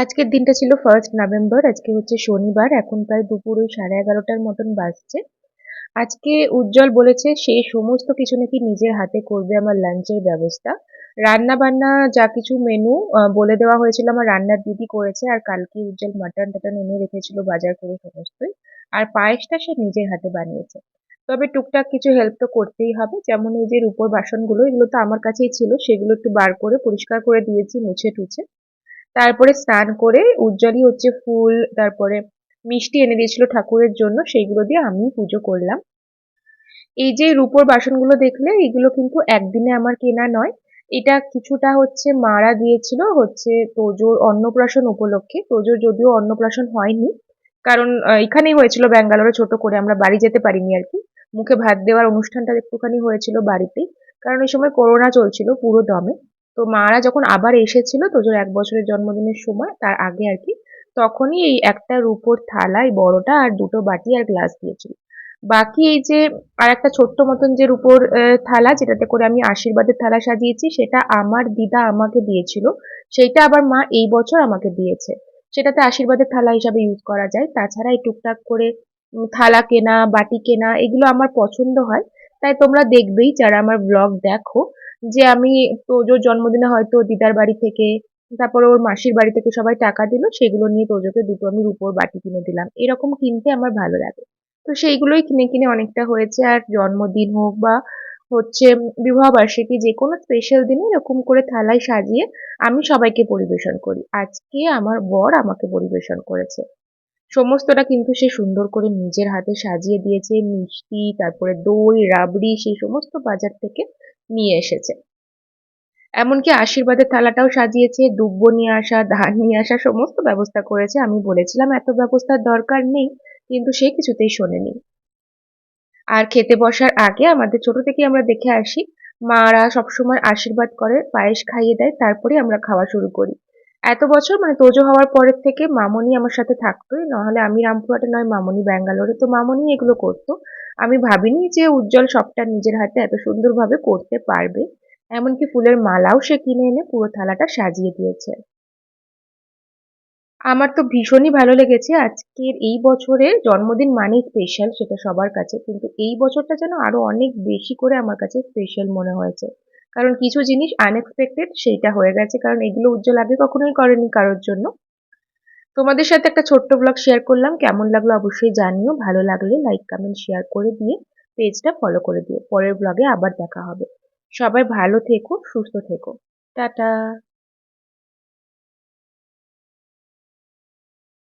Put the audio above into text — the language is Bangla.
আজকের দিনটা ছিল ফার্স্ট নভেম্বর আজকে হচ্ছে শনিবার, এখন প্রায় দুপুর ওই সাড়ে এগারোটার মতন বাজছে। আজকে উজ্জ্বল বলেছে, সে সমস্ত কিছু নাকি নিজের হাতে করবে আমার লাঞ্চের ব্যবস্থা। রান্না বান্না যা কিছু মেনু বলে দেওয়া হয়েছিল আমার রান্নার দিদি করেছে, আর কালকে উজ্জ্বল মাটন টাটন এনে রেখেছিল বাজার করে সমস্তই। আর পায়েসটা সে নিজের হাতে বানিয়েছে। তবে টুকটাক কিছু হেল্প তো করতেই হবে, যেমন এই যে রূপোর বাসনগুলো, এগুলো তো আমার কাছেই ছিল, সেগুলো একটু বার করে পরিষ্কার করে দিয়েছি মুছে টুছে তারপরে স্নান করে উজ্জ্বলই হচ্ছে ফুল, তারপরে মিষ্টি এনে দিয়েছিল ঠাকুরের জন্য, সেইগুলো দিয়ে আমি পুজো করলাম। এই যে রূপোর বাসনগুলো দেখলে, এগুলো কিন্তু একদিনে আমার কেনা নয়। এটা কিছুটা হচ্ছে মারা দিয়েছিল হচ্ছে তোজোর অন্নপ্রাশন উপলক্ষে। তোজোর যদিও অন্নপ্রাশন হয়নি, কারণ এখানেই হয়েছিল ব্যাঙ্গালোরে ছোট করে, আমরা বাড়ি যেতে পারিনি আর কি। মুখে ভাত দেওয়ার অনুষ্ঠানটা একটুখানি হয়েছিল বাড়িতেই, কারণ ওই সময় করোনা চলছিল পুরো দমে। তো মারা যখন আবার এসেছিল তোজোর এক বছরের জন্মদিনের সময়, তার আগে আর কি, তখনই এই একটা রুপোর থালা এই বড়টা আর দুটো বাটি আর গ্লাস দিয়েছিল। বাকি এই যে আর একটা ছোট্ট মতন যে রুপোর থালা যেটাতে করে আমি আশীর্বাদের থালা সাজিয়েছি, সেটা আমার দিদা আমাকে দিয়েছিল। সেইটা আবার মা এই বছর আমাকে দিয়েছে। সেটাতে আশীর্বাদের থালা হিসাবে ইউজ করা যায়। তাছাড়া এই টুকটাক করে থালা কেনা, বাটি কেনা, এগুলো আমার পছন্দ হয়। তাই তোমরা দেখবেই যারা আমার ব্লগ দেখো যে আমি তোজোর জন্মদিনে হয়তো দিদার বাড়ি থেকে, তারপরে ওর মাসির বাড়ি থেকে সবাই টাকা দিল, সেগুলো নিয়ে তোজোকে দুটো আমি রুপোর বাটি কিনে দিলাম। এরকম কিনতে আমার ভালো লাগে। তো সেইগুলোই কিনে কিনে অনেকটা হয়েছে। আর জন্মদিন হোক বা হচ্ছে বিবাহ বার্ষিকী যে কোনো স্পেশাল দিনে এরকম করে থালায় সাজিয়ে আমি সবাইকে পরিবেশন করি। আজকে আমার বর আমাকে পরিবেশন করেছে। সমস্তটা কিন্তু সে সুন্দর করে নিজের হাতে সাজিয়ে দিয়েছে। মিষ্টি, তারপরে দই, রাবড়ি, সেই সমস্ত বাজার থেকে নিয়ে এসেছে। এমনকি আশীর্বাদের থালাটাও সাজিয়েছে, দুব্ব নিয়ে আসা, ধান নিয়ে আসা সমস্ত ব্যবস্থা করেছে। আমি বলেছিলাম, এত ব্যবস্থার দরকার নেই, কিন্তু সে কিছুতেই শোনেনি। আর খেতে বসার আগে আমাদের ছোট থেকে আমরা দেখে আসি, মারা সবসময় আশীর্বাদ করে, পায়েস খাইয়ে দেয় তারপরে আমরা খাওয়া শুরু করি। এত বছর মানে তোজো হওয়ার পরের থেকে মামনি আমার সাথে থাকতোই, নাহলে আমি রামপুরহাটে নয়, মামনি ব্যাঙ্গালোরে। তো মামনি এগুলো করতো। আমি ভাবিনি যে উজ্জ্বল সবটা নিজের হাতে এত সুন্দরভাবে করতে পারবে। এমনকি ফুলের মালাও সে কিনে এনে পুরো থালাটা সাজিয়ে দিয়েছে। আমার তো ভীষণই ভালো লেগেছে আজকের এই বছরে জন্মদিন মানেই স্পেশাল সেটা সবার কাছে। কিন্তু এই বছরটা যেন আরও অনেক বেশি করে আমার কাছে স্পেশাল মনে হয়েছে। কারণ কিছু জিনিস আনএক্সপেক্টেড সেইটা হয়ে গেছে। কারণ এগুলো উজ্জ্বল আগে কখনোই করেনি কারোর জন্য। তোমাদের সাথে একটা ছোট্ট ব্লগ শেয়ার করলাম। কেমন লাগল অবশ্যই জানিও। ভালো লাগলে লাইক কমেন্ট শেয়ার করে দিয়ে পেজটা ফলো করে দিও। পরের ব্লগে আবার দেখা হবে। সবাই ভালো থেকো, সুস্থ থেকো। টাটা।